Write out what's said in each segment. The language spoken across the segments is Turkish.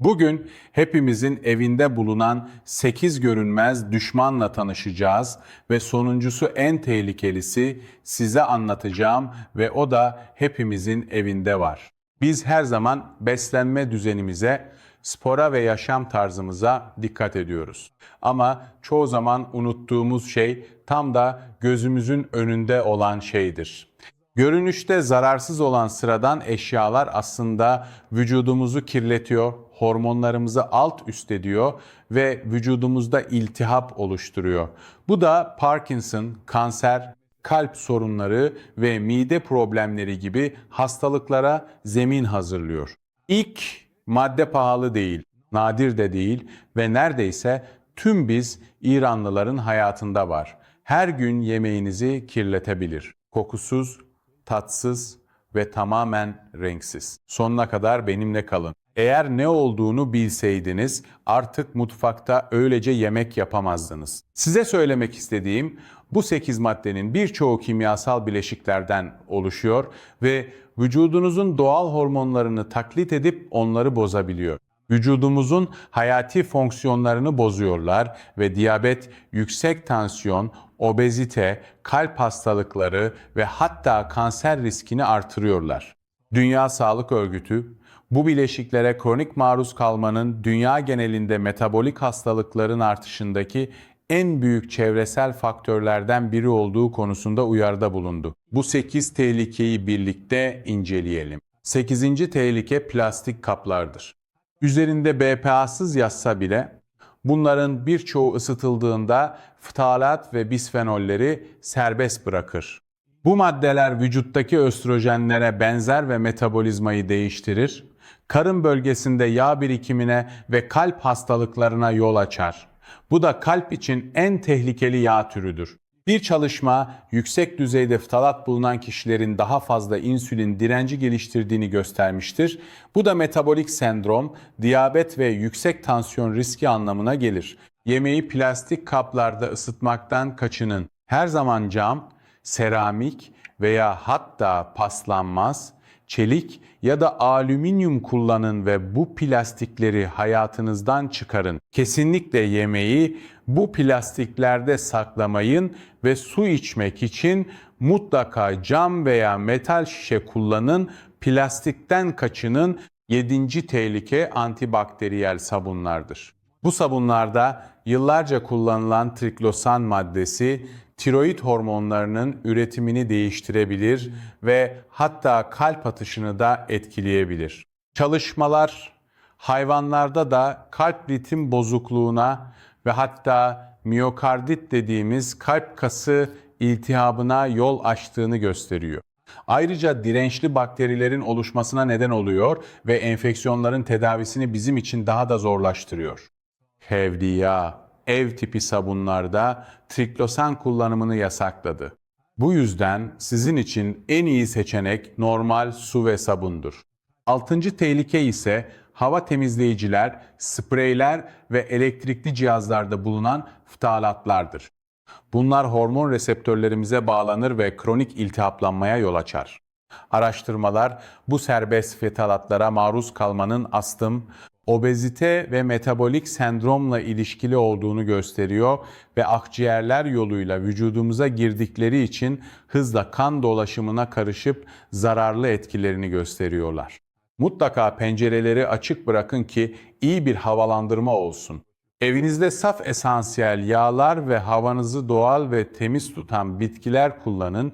Bugün hepimizin evinde bulunan 8 görünmez düşmanla tanışacağız ve sonuncusu en tehlikelisi size anlatacağım ve o da hepimizin evinde var. Biz her zaman beslenme düzenimize, spora ve yaşam tarzımıza dikkat ediyoruz. Ama çoğu zaman unuttuğumuz şey tam da gözümüzün önünde olan şeydir. Görünüşte zararsız olan sıradan eşyalar aslında vücudumuzu kirletiyor, hormonlarımızı alt üst ediyor ve vücudumuzda iltihap oluşturuyor. Bu da Parkinson, kanser, kalp sorunları ve mide problemleri gibi hastalıklara zemin hazırlıyor. İlk madde pahalı değil, nadir de değil ve neredeyse tüm biz İranlıların hayatında var. Her gün yemeğinizi kirletebilir. Kokusuz, tatsız ve tamamen renksiz. Sonuna kadar benimle kalın. Eğer ne olduğunu bilseydiniz artık mutfakta öylece yemek yapamazdınız. Size söylemek istediğim bu 8 maddenin birçoğu kimyasal bileşiklerden oluşuyor ve vücudunuzun doğal hormonlarını taklit edip onları bozabiliyor. Vücudumuzun hayati fonksiyonlarını bozuyorlar ve diyabet, yüksek tansiyon, obezite, kalp hastalıkları ve hatta kanser riskini artırıyorlar. Dünya Sağlık Örgütü bu bileşiklere kronik maruz kalmanın dünya genelinde metabolik hastalıkların artışındaki en büyük çevresel faktörlerden biri olduğu konusunda uyarıda bulundu. Bu 8 tehlikeyi birlikte inceleyelim. 8. tehlike plastik kaplardır. Üzerinde BPA'sız yazsa bile bunların birçoğu ısıtıldığında ftalat ve bisfenolleri serbest bırakır. Bu maddeler vücuttaki östrojenlere benzer ve metabolizmayı değiştirir, karın bölgesinde yağ birikimine ve kalp hastalıklarına yol açar. Bu da kalp için en tehlikeli yağ türüdür. Bir çalışma yüksek düzeyde ftalat bulunan kişilerin daha fazla insülin direnci geliştirdiğini göstermiştir. Bu da metabolik sendrom, diyabet ve yüksek tansiyon riski anlamına gelir. Yemeği plastik kaplarda ısıtmaktan kaçının. Her zaman cam, seramik veya hatta paslanmaz, çelik ya da alüminyum kullanın ve bu plastikleri hayatınızdan çıkarın. Kesinlikle yemeği bu plastiklerde saklamayın ve su içmek için mutlaka cam veya metal şişe kullanın. Plastikten kaçının. Yedinci tehlike antibakteriyel sabunlardır. Bu sabunlarda yıllarca kullanılan triklosan maddesi tiroid hormonlarının üretimini değiştirebilir ve hatta kalp atışını da etkileyebilir. Çalışmalar hayvanlarda da kalp ritim bozukluğuna ve hatta miyokardit dediğimiz kalp kası iltihabına yol açtığını gösteriyor. Ayrıca dirençli bakterilerin oluşmasına neden oluyor ve enfeksiyonların tedavisini bizim için daha da zorlaştırıyor. Hevliya ev tipi sabunlarda triklosan kullanımını yasakladı. Bu yüzden sizin için en iyi seçenek normal su ve sabundur. Altıncı tehlike ise hava temizleyiciler, spreyler ve elektrikli cihazlarda bulunan ftalatlardır. Bunlar hormon reseptörlerimize bağlanır ve kronik iltihaplanmaya yol açar. Araştırmalar bu serbest fetalatlara maruz kalmanın astım, obezite ve metabolik sendromla ilişkili olduğunu gösteriyor ve akciğerler yoluyla vücudumuza girdikleri için hızla kan dolaşımına karışıp zararlı etkilerini gösteriyorlar. Mutlaka pencereleri açık bırakın ki iyi bir havalandırma olsun. Evinizde saf esansiyel yağlar ve havanızı doğal ve temiz tutan bitkiler kullanın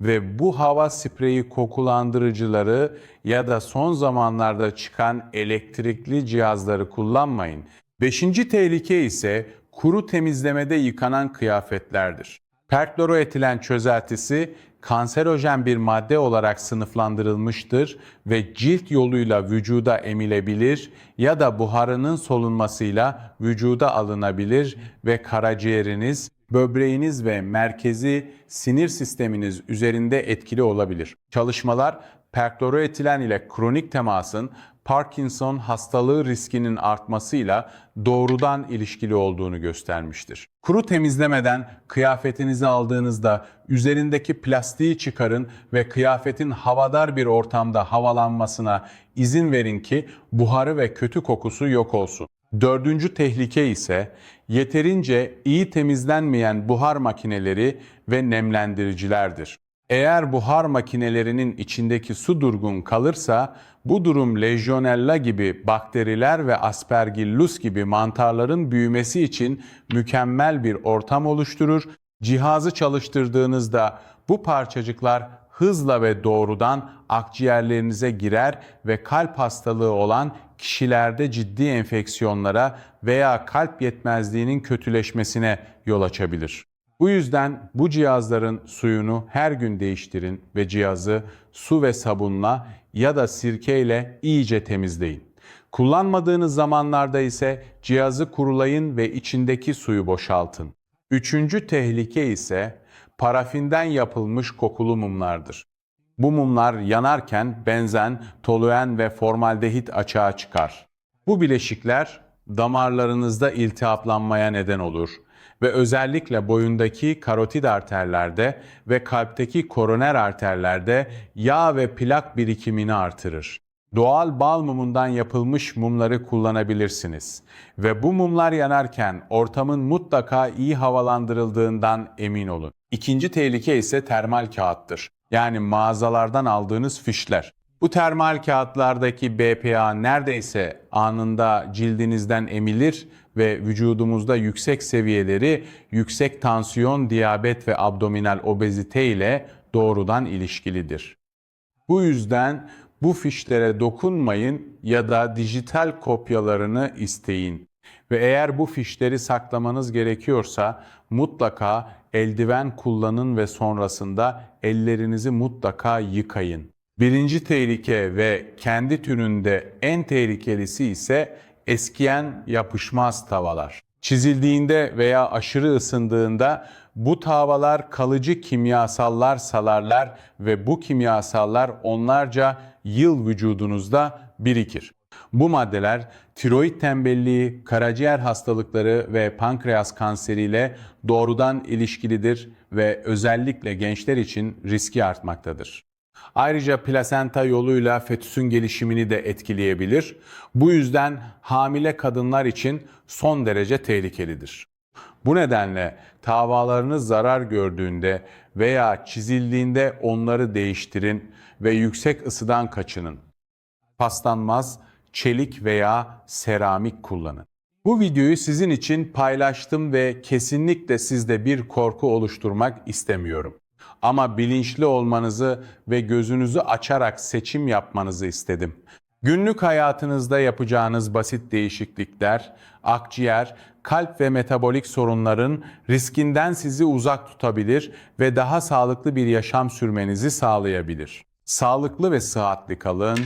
ve bu hava spreyi kokulandırıcıları ya da son zamanlarda çıkan elektrikli cihazları kullanmayın. Beşinci tehlike ise kuru temizlemede yıkanan kıyafetlerdir. Perkloroetilen çözeltisi kanserojen bir madde olarak sınıflandırılmıştır ve cilt yoluyla vücuda emilebilir ya da buharının solunmasıyla vücuda alınabilir ve karaciğeriniz, böbreğiniz ve merkezi sinir sisteminiz üzerinde etkili olabilir. Çalışmalar perkloroetilen ile kronik temasın Parkinson hastalığı riskinin artmasıyla doğrudan ilişkili olduğunu göstermiştir. Kuru temizlemeden kıyafetinizi aldığınızda üzerindeki plastiği çıkarın ve kıyafetin havadar bir ortamda havalanmasına izin verin ki buharı ve kötü kokusu yok olsun. Dördüncü tehlike ise yeterince iyi temizlenmeyen buhar makineleri ve nemlendiricilerdir. Eğer buhar makinelerinin içindeki su durgun kalırsa bu durum Legionella gibi bakteriler ve Aspergillus gibi mantarların büyümesi için mükemmel bir ortam oluşturur. Cihazı çalıştırdığınızda bu parçacıklar hızla ve doğrudan akciğerlerinize girer ve kalp hastalığı olan kişilerde ciddi enfeksiyonlara veya kalp yetmezliğinin kötüleşmesine yol açabilir. Bu yüzden bu cihazların suyunu her gün değiştirin ve cihazı su ve sabunla ya da sirkeyle iyice temizleyin. Kullanmadığınız zamanlarda ise cihazı kurulayın ve içindeki suyu boşaltın. Üçüncü tehlike ise parafinden yapılmış kokulu mumlardır. Bu mumlar yanarken benzen, toluen ve formaldehit açığa çıkar. Bu bileşikler damarlarınızda iltihaplanmaya neden olur ve özellikle boyundaki karotid arterlerde ve kalpteki koroner arterlerde yağ ve plak birikimini artırır. Doğal bal mumundan yapılmış mumları kullanabilirsiniz ve bu mumlar yanarken ortamın mutlaka iyi havalandırıldığından emin olun. İkinci tehlike ise termal kağıttır. Yani mağazalardan aldığınız fişler. Bu termal kağıtlardaki BPA neredeyse anında cildinizden emilir ve vücudumuzda yüksek seviyeleri yüksek tansiyon, diyabet ve abdominal obezite ile doğrudan ilişkilidir. Bu yüzden bu fişlere dokunmayın ya da dijital kopyalarını isteyin. Ve eğer bu fişleri saklamanız gerekiyorsa mutlaka eldiven kullanın ve sonrasında ellerinizi mutlaka yıkayın. Birinci tehlike ve kendi türünde en tehlikelisi ise eskiyen yapışmaz tavalar. Çizildiğinde veya aşırı ısındığında bu tavalar kalıcı kimyasallar salarlar ve bu kimyasallar onlarca yıl vücudunuzda birikir. Bu maddeler tiroid tembelliği, karaciğer hastalıkları ve pankreas kanseriyle doğrudan ilişkilidir ve özellikle gençler için riski artmaktadır. Ayrıca plasenta yoluyla fetüsün gelişimini de etkileyebilir. Bu yüzden hamile kadınlar için son derece tehlikelidir. Bu nedenle tavalarınız zarar gördüğünde veya çizildiğinde onları değiştirin ve yüksek ısıdan kaçının. Paslanmaz, çelik veya seramik kullanın. Bu videoyu sizin için paylaştım ve kesinlikle sizde bir korku oluşturmak istemiyorum. Ama bilinçli olmanızı ve gözünüzü açarak seçim yapmanızı istedim. Günlük hayatınızda yapacağınız basit değişiklikler, akciğer, kalp ve metabolik sorunların riskinden sizi uzak tutabilir ve daha sağlıklı bir yaşam sürmenizi sağlayabilir. Sağlıklı ve sıhhatli kalın.